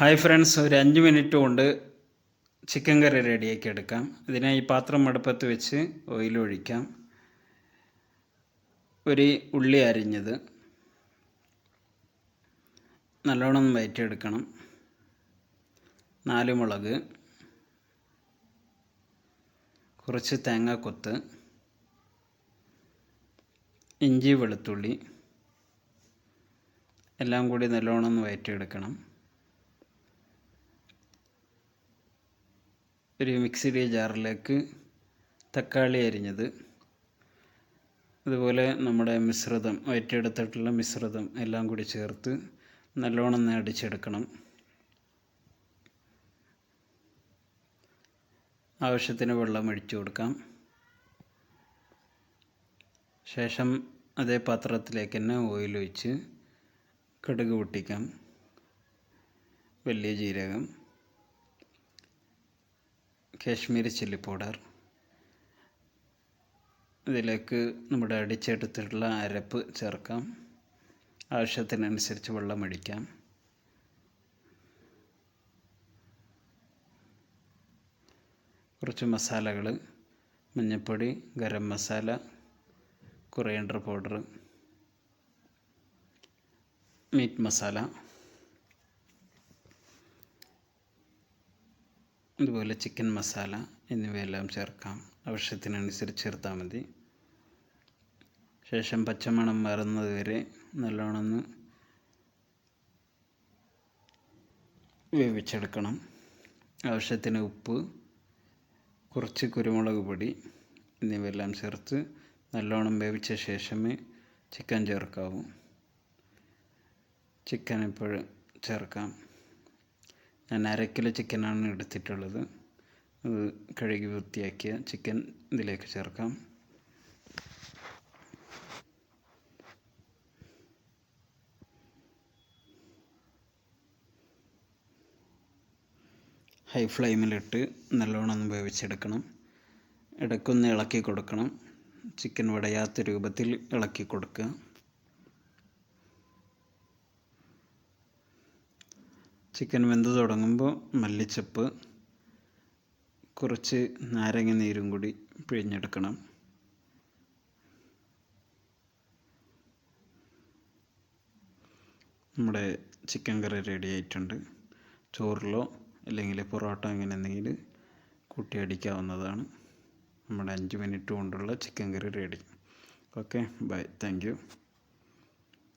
Hi friends ഒരു അഞ്ച് minute കൊണ്ട് ചിക്കൻ കറി റെഡിയാക്കി എടുക്കാം. ഇതിനായി പാത്രം അടുപ്പത്ത് വെച്ച് ഓയിൽ ഒഴിക്കാം. ഒരു ഉള്ളി അരിഞ്ഞത്. നല്ലോണം വയറ്റിയെടുക്കണം. നാല് മുളക്. കുറച്ച് തേങ്ങാക്കൊത്ത് ഇഞ്ചി വെളുത്തുള്ളി. എല്ലാം കൂടി നല്ലോണം വയറ്റിയെടുക്കണം. ഒരു മിക്സിയുടെ ജാറിലേക്ക് തക്കാളി അരിഞ്ഞത്. അതുപോലെ നമ്മുടെ മിശ്രിതം വയറ്റിയെടുത്തിട്ടുള്ള മിശ്രിതം എല്ലാം കൂടി ചേർത്ത് നല്ലോണം അടിച്ചെടുക്കണം. ആവശ്യത്തിന് വെള്ളം ഒഴിച്ചു കൊടുക്കാം. ശേഷം അതേ പാത്രത്തിലേക്ക് തന്നെ ഓയിൽ ഒഴിച്ച് കടുക് പൊട്ടിക്കാം. വലിയ ജീരകം. Kashmiri chilli powder. ഇതിലേക്ക് നമ്മുടെ അടിച്ചെടുത്തിട്ടുള്ള അരപ്പ് ചേർക്കാം. ആവശ്യത്തിനനുസരിച്ച് വെള്ളം ഒഴിക്കാം. കുറച്ച് മസാലകൾ മഞ്ഞൾപ്പൊടി garam masala coriander powder meat masala. അതുപോലെ ചിക്കൻ മസാല എന്നിവയെല്ലാം ചേർക്കാം. ആവശ്യത്തിനനുസരിച്ച് ചേർത്താൽ മതി. ശേഷം പച്ചമണം മാറുന്നത് വരെ നല്ലോണം ഒന്ന് വേവിച്ചെടുക്കണം. ആവശ്യത്തിന് ഉപ്പ് കുറച്ച് കുരുമുളക് പൊടി എന്നിവയെല്ലാം ചേർത്ത് നല്ലോണം വേവിച്ച ശേഷമേ ചിക്കൻ ചേർക്കാവൂ. ചിക്കൻ ഇപ്പോൾ ചേർക്കാം. ഞാൻ അര കിലോ ചിക്കനാണ് എടുത്തിട്ടുള്ളത്. അത് കഴുകി വൃത്തിയാക്കിയ ചിക്കൻ ഇതിലേക്ക് ചേർക്കാം. ഹൈ ഫ്ലെയിമിലിട്ട് നല്ലോണം ഒന്ന് വേവിച്ചെടുക്കണം. ഇടയ്ക്കൊന്ന് ഇളക്കി കൊടുക്കണം. ചിക്കൻ വടയാത്ത രൂപത്തിൽ ഇളക്കി കൊടുക്കുക. ചിക്കൻ വെന്ത് തുടങ്ങുമ്പോൾ മല്ലിച്ചപ്പ് കുറച്ച് നാരങ്ങ നീരും കൂടി പിഴിഞ്ഞെടുക്കണം. നമ്മുടെ ചിക്കൻ കറി റെഡി ആയിട്ടുണ്ട്. ചോറിലോ അല്ലെങ്കിൽ പൊറോട്ട അങ്ങനെ എന്തെങ്കിലും കൂട്ടി അടിക്കാവുന്നതാണ്. നമ്മുടെ അഞ്ച് മിനിറ്റ് കൊണ്ടുള്ള chicken curry ready okay bye thank you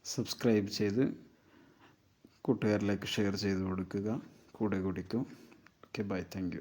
subscribe ചെയ്ത് കൂട്ടുകാരിലേക്ക് ഷെയർ ചെയ്ത് കൊടുക്കുക. കൂടെ കുടിക്കും. Okay bye thank